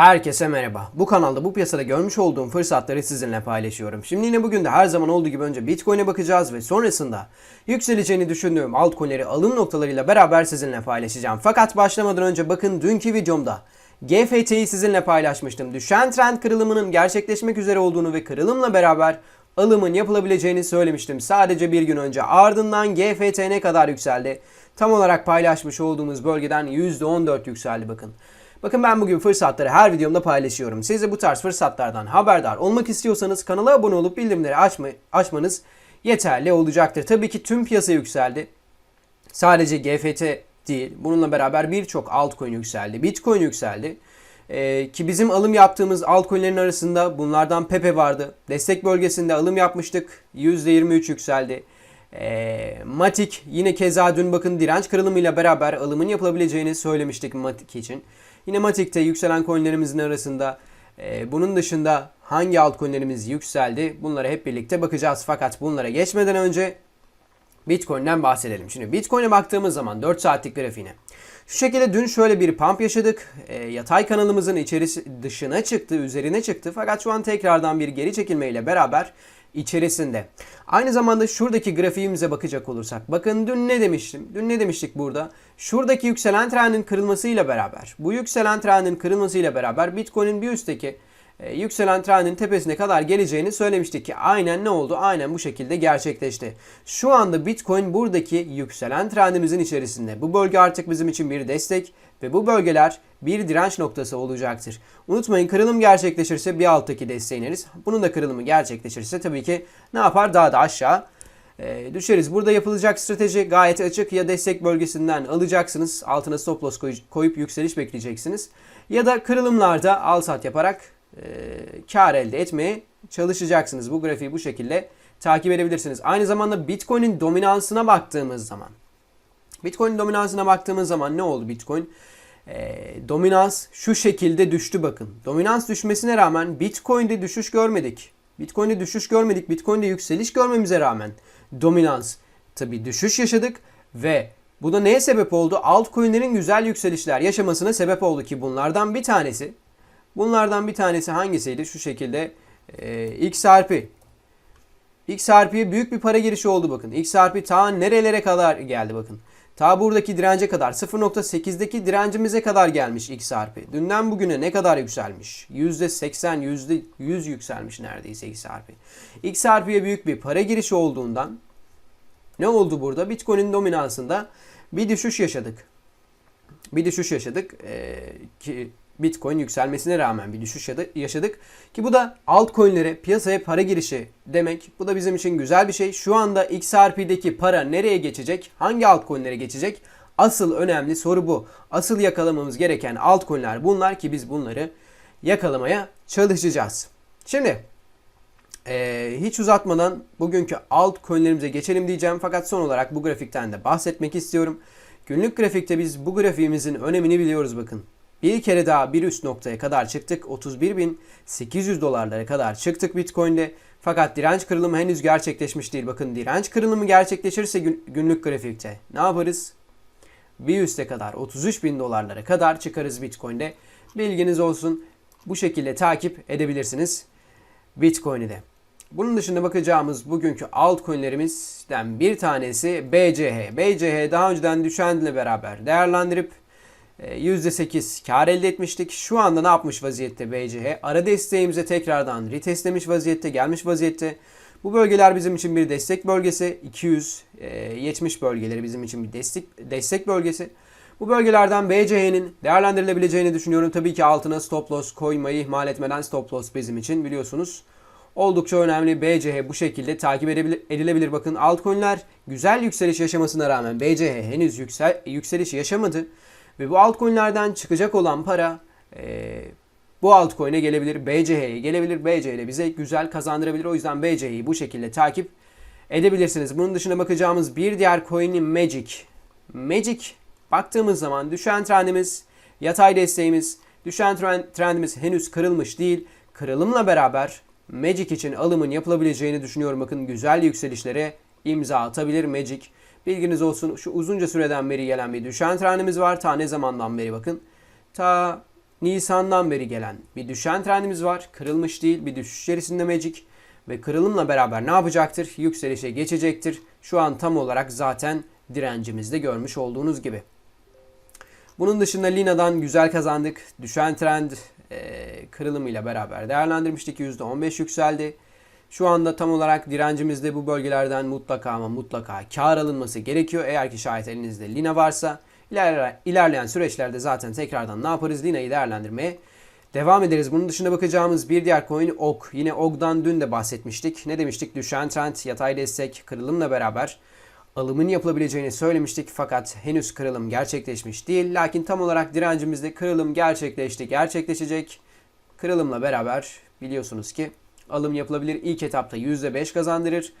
Herkese merhaba. Bu kanalda bu piyasada görmüş olduğum fırsatları sizinle paylaşıyorum. Şimdi yine bugün de her zaman olduğu gibi önce Bitcoin'e bakacağız ve sonrasında yükseleceğini düşündüğüm altcoin'leri alım noktalarıyla beraber sizinle paylaşacağım. Fakat başlamadan önce bakın dünkü videomda GFT'yi sizinle paylaşmıştım. Düşen trend kırılımının gerçekleşmek üzere olduğunu ve kırılımla beraber alımın yapılabileceğini söylemiştim sadece bir gün önce. Ardından GFT ne kadar yükseldi? Tam olarak paylaşmış olduğumuz bölgeden %14 yükseldi bakın. Bakın ben bugün fırsatları her videomda paylaşıyorum. Siz de bu tarz fırsatlardan haberdar olmak istiyorsanız kanala abone olup bildirimleri açma, açmanız yeterli olacaktır. Tabii ki tüm piyasa yükseldi. Sadece GFT değil. Bununla beraber birçok altcoin yükseldi. Bitcoin yükseldi. Ee, ki bizim alım yaptığımız altcoin'lerin arasında bunlardan Pepe vardı. Destek bölgesinde alım yapmıştık. %23 yükseldi. Ee, Matic yine keza dün bakın direnç kırılımıyla beraber alımın yapılabileceğini söylemiştik Matic için. Yine Matic'te yükselen coinlerimizin arasında e, bunun dışında hangi altcoinlerimiz yükseldi bunlara hep birlikte bakacağız. Fakat bunlara geçmeden önce Bitcoin'den bahsedelim. Şimdi Bitcoin'e baktığımız zaman 4 saatlik grafiğine. Şu şekilde dün şöyle bir pump yaşadık. E, yatay kanalımızın içerisi dışına çıktı, üzerine çıktı. Fakat şu an tekrardan bir geri çekilmeyle beraber içerisinde. Aynı zamanda şuradaki grafiğimize bakacak olursak. Bakın dün ne demiştim? Dün ne demiştik burada? Şuradaki yükselen trendin kırılmasıyla beraber, bu yükselen trendin kırılmasıyla beraber Bitcoin'in bir üstteki e, yükselen trendin tepesine kadar geleceğini söylemiştik ki aynen ne oldu? Aynen bu şekilde gerçekleşti. Şu anda Bitcoin buradaki yükselen trendimizin içerisinde. Bu bölge artık bizim için bir destek ve bu bölgeler bir direnç noktası olacaktır. Unutmayın kırılım gerçekleşirse bir alttaki desteğe ineriz. Bunun da kırılımı gerçekleşirse tabii ki ne yapar? Daha da aşağı e, düşeriz. Burada yapılacak strateji gayet açık. Ya destek bölgesinden alacaksınız. Altına stop loss koy- koyup yükseliş bekleyeceksiniz. Ya da kırılımlarda al sat yaparak e, kar elde etmeye çalışacaksınız. Bu grafiği bu şekilde takip edebilirsiniz. Aynı zamanda Bitcoin'in dominansına baktığımız zaman Bitcoin'in dominansına baktığımız zaman ne oldu Bitcoin? E, dominans şu şekilde düştü bakın. Dominans düşmesine rağmen Bitcoin'de düşüş görmedik. Bitcoin'de düşüş görmedik. Bitcoin'de yükseliş görmemize rağmen dominans tabi düşüş yaşadık ve bu da neye sebep oldu? Altcoin'lerin güzel yükselişler yaşamasına sebep oldu ki bunlardan bir tanesi bunlardan bir tanesi hangisiydi? Şu şekilde e, XRP. XRP'ye büyük bir para girişi oldu bakın. XRP ta nerelere kadar geldi bakın. Ta buradaki dirence kadar 0.8'deki direncimize kadar gelmiş XRP. Dünden bugüne ne kadar yükselmiş? %80, %100 yükselmiş neredeyse XRP. XRP'ye büyük bir para girişi olduğundan ne oldu burada? Bitcoin'in dominansında bir düşüş yaşadık. Bir düşüş yaşadık ee, ki Bitcoin yükselmesine rağmen bir düşüş yaşadık. Ki bu da altcoin'lere piyasaya para girişi demek. Bu da bizim için güzel bir şey. Şu anda XRP'deki para nereye geçecek? Hangi altcoin'lere geçecek? Asıl önemli soru bu. Asıl yakalamamız gereken altcoin'ler bunlar ki biz bunları yakalamaya çalışacağız. Şimdi ee, hiç uzatmadan bugünkü altcoin'lerimize geçelim diyeceğim. Fakat son olarak bu grafikten de bahsetmek istiyorum. Günlük grafikte biz bu grafiğimizin önemini biliyoruz bakın. Bir kere daha bir üst noktaya kadar çıktık. 31.800 dolarlara kadar çıktık Bitcoin'de. Fakat direnç kırılımı henüz gerçekleşmiş değil. Bakın direnç kırılımı gerçekleşirse gün, günlük grafikte ne yaparız? Bir üste kadar 33.000 dolarlara kadar çıkarız Bitcoin'de. Bilginiz olsun. Bu şekilde takip edebilirsiniz Bitcoin'i de. Bunun dışında bakacağımız bugünkü altcoin'lerimizden bir tanesi BCH. BCH daha önceden düşenle beraber değerlendirip %8 kar elde etmiştik. Şu anda ne yapmış vaziyette BCH? Ara desteğimize tekrardan retestlemiş vaziyette, gelmiş vaziyette. Bu bölgeler bizim için bir destek bölgesi. 270 bölgeleri bizim için bir destek destek bölgesi. Bu bölgelerden BCH'nin değerlendirilebileceğini düşünüyorum. Tabii ki altına stop loss koymayı ihmal etmeden stop loss bizim için biliyorsunuz. Oldukça önemli. BCH bu şekilde takip edilebilir. Bakın altcoin'ler güzel yükseliş yaşamasına rağmen BCH henüz yüksel, yükseliş yaşamadı. Ve bu altcoin'lerden çıkacak olan para e, bu altcoin'e gelebilir, BCH'ye gelebilir. BCH ile bize güzel kazandırabilir. O yüzden BCH'yi bu şekilde takip edebilirsiniz. Bunun dışında bakacağımız bir diğer coin'i Magic. Magic baktığımız zaman düşen trendimiz, yatay desteğimiz, düşen trendimiz henüz kırılmış değil. Kırılımla beraber Magic için alımın yapılabileceğini düşünüyorum. Bakın güzel yükselişlere imza atabilir Magic. Bilginiz olsun şu uzunca süreden beri gelen bir düşen trendimiz var. Ta ne zamandan beri bakın. Ta Nisan'dan beri gelen bir düşen trendimiz var. Kırılmış değil bir düşüş içerisinde Magic. Ve kırılımla beraber ne yapacaktır? Yükselişe geçecektir. Şu an tam olarak zaten direncimizde görmüş olduğunuz gibi. Bunun dışında Lina'dan güzel kazandık. Düşen trend e, kırılımıyla beraber değerlendirmiştik. %15 yükseldi. Şu anda tam olarak direncimizde bu bölgelerden mutlaka ama mutlaka kar alınması gerekiyor. Eğer ki şayet elinizde Lina varsa iler, ilerleyen süreçlerde zaten tekrardan ne yaparız? Lina'yı değerlendirmeye devam ederiz. Bunun dışında bakacağımız bir diğer coin OG. Yine OG'dan dün de bahsetmiştik. Ne demiştik? Düşen trend, yatay destek, kırılımla beraber alımın yapılabileceğini söylemiştik fakat henüz kırılım gerçekleşmiş değil. Lakin tam olarak direncimizde kırılım gerçekleşti, gerçekleşecek. Kırılımla beraber biliyorsunuz ki alım yapılabilir. İlk etapta %5 kazandırır.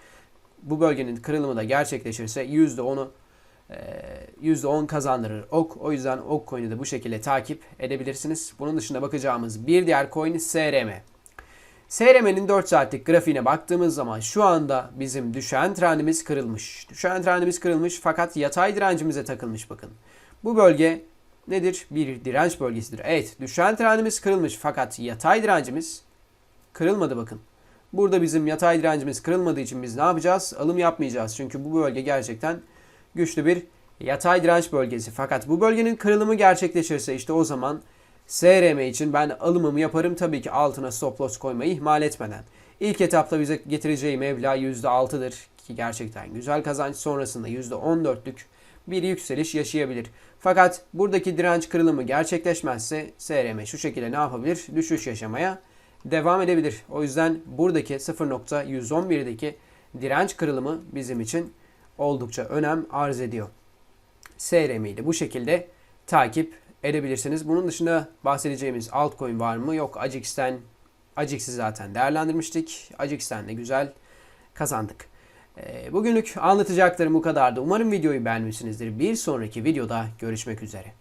Bu bölgenin kırılımı da gerçekleşirse %10'u %10 kazandırır OK. O yüzden OK coin'i de bu şekilde takip edebilirsiniz. Bunun dışında bakacağımız bir diğer coin SRM. SRM'nin 4 saatlik grafiğine baktığımız zaman şu anda bizim düşen trendimiz kırılmış. Düşen trendimiz kırılmış fakat yatay direncimize takılmış bakın. Bu bölge nedir? Bir direnç bölgesidir. Evet düşen trendimiz kırılmış fakat yatay direncimiz kırılmadı bakın. Burada bizim yatay direncimiz kırılmadığı için biz ne yapacağız? Alım yapmayacağız. Çünkü bu bölge gerçekten güçlü bir yatay direnç bölgesi. Fakat bu bölgenin kırılımı gerçekleşirse işte o zaman SRM için ben alımımı yaparım. Tabii ki altına stop loss koymayı ihmal etmeden. İlk etapta bize getireceği meblağ %6'dır ki gerçekten güzel kazanç. Sonrasında %14'lük bir yükseliş yaşayabilir. Fakat buradaki direnç kırılımı gerçekleşmezse SRM şu şekilde ne yapabilir? Düşüş yaşamaya devam edebilir. O yüzden buradaki 0.111'deki direnç kırılımı bizim için oldukça önem arz ediyor. SRM'yi de bu şekilde takip edebilirsiniz. Bunun dışında bahsedeceğimiz altcoin var mı? Yok. Ajix'ten Ajix'i zaten değerlendirmiştik. Ajix'ten de güzel kazandık. Ee, Bugünlük anlatacaklarım bu kadardı. Umarım videoyu beğenmişsinizdir. Bir sonraki videoda görüşmek üzere.